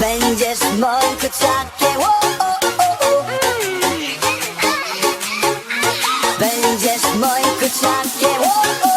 Będziesz mą kurczakiem o, o, o, o. Będziesz moim kurczakiem o, o.